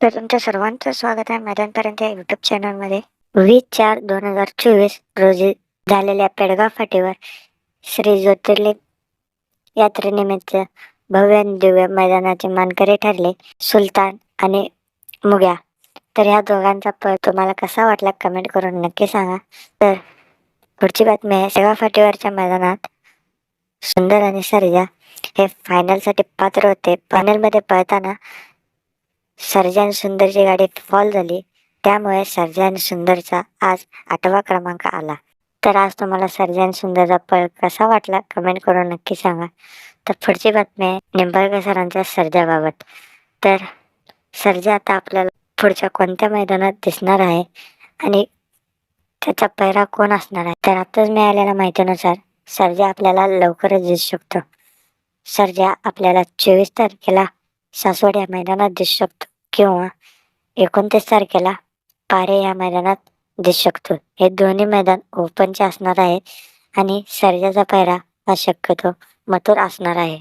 तर तुमच्या सर्वांचं स्वागत आहे मैदानपर्यंत या युट्यूब चॅनलमध्ये वीस चार दोन हजार चोवीस रोजी झालेल्या पेडगाव फाटीवर श्री ज्योतिर्लिंग यात्रेनिमित्त भव्य दिव्य मैदानाचे मानकरी ठरले सुलतान आणि मुग्या. तर ह्या दोघांचा पळ तुम्हाला कसा वाटला कमेंट करून नक्की सांगा. तर पुढची बातमी आहे सेवा फाटीवरच्या मैदानात सुंदर आणि सर्जा हे फायनलसाठी पात्र होते. फायनलमध्ये पळताना सर्जन आणि सुंदरची गाडी फॉल झाली. त्यामुळे सर्जन आणि सुंदरचा आज आठवा क्रमांक आला. तर आज तुम्हाला सर्जन सुंदरचा पळ कसा वाटला? कमेंट करून नक्की सांगा. तर पुढची बातमी आहे निंबाळकर सरांच्या सर्जाबाबत. तर सर्जा आता आपल्याला पुढच्या कोणत्या मैदानात दिसणार आहे? आणि त्याचा पैरा कोण असणार आहे? तर आताच मिळालेल्या माहितीनुसार सर्जा आपल्याला लवकरच दिसू शकतो. सर्जा आपल्याला चोवीस तारखेला सासवड या मैदानात दिसू शकतो. किंवा एकोणतीस तारखेला पारे या मैदानात दिसू शकतो. हे दोन्ही मैदान ओपनचे असणार आहे आणि सर्जाचा पायरा हा शक्यतो मथुर असणार आहे.